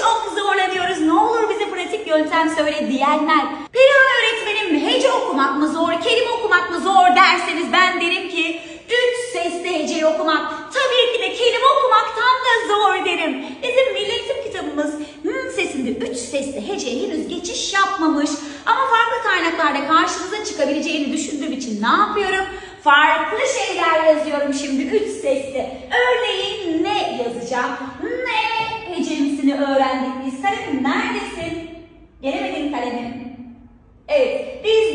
çok zorlanıyoruz. Ne olur bize pratik yöntem söyle diyenler. Perihan öğretmenim hece okumak mı zor, kelime okumak mı zor derseniz ben derim ki üç sesli heceyi okumak tabii ki de kelime okumaktan da zor derim. Bizim milli kitabımız hmm sesinde üç sesli heceye henüz geçiş yapmamış. Ama farklı kaynaklarda karşınıza çıkabileceğini düşündüğüm için ne yapıyorum? Farklı şeyler yazıyorum şimdi üç sesli. Örneğin ne yazacağım? Ne hecemsini öğrendik biz. Kalemim neredesin? Gelemedim kalemim. Evet, biz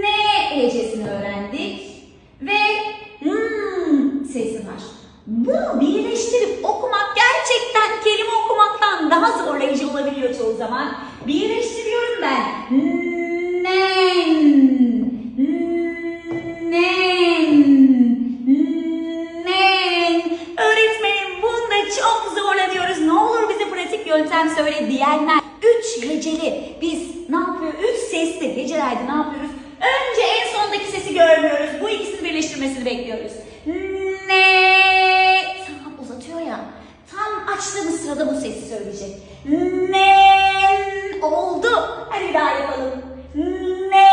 ne hecesini öğrendik ve hmm sesi var. Bunu birleştirip okumak gerçekten kelime okumaktan daha zorlayıcı olabiliyor çoğu zaman. Birleştiriyorum ben. Nen, nen, nen. Öğretmenim bunda çok zorlanıyoruz. Ne olur bize pratik yöntem söyle diyenler. Üç heceli. Biz ne yapıyor? Üç sesli hecelerde ne yapıyoruz? Önce en sondaki sesi görmüyoruz. Bu ikisini birleştirmesini bekliyoruz. Ne? Tamam uzatıyor ya. Tam açtığımız sırada bu sesi söyleyecek. Ne? Oldu. Hadi daha yapalım. Ne?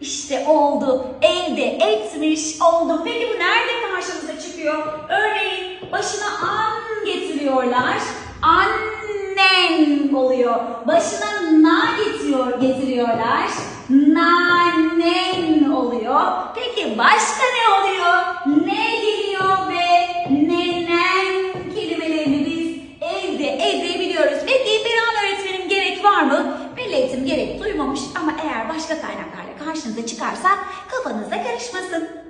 İşte oldu. Elde etmiş oldum. Peki bu nerede karşımıza çıkıyor? Örneğin başına an getiriyorlar nine oluyor. Başına na getiriyor, getiriyorlar. Na Nanen oluyor. Peki başka ne oluyor? Ne geliyor ve nenen kelimelerini biz evde edebiliyoruz. Peki bir an öğretmenim gerek var mı? Milli eğitim gerek duymamış ama eğer başka kaynaklarla karşınıza çıkarsa kafanızda karışmasın.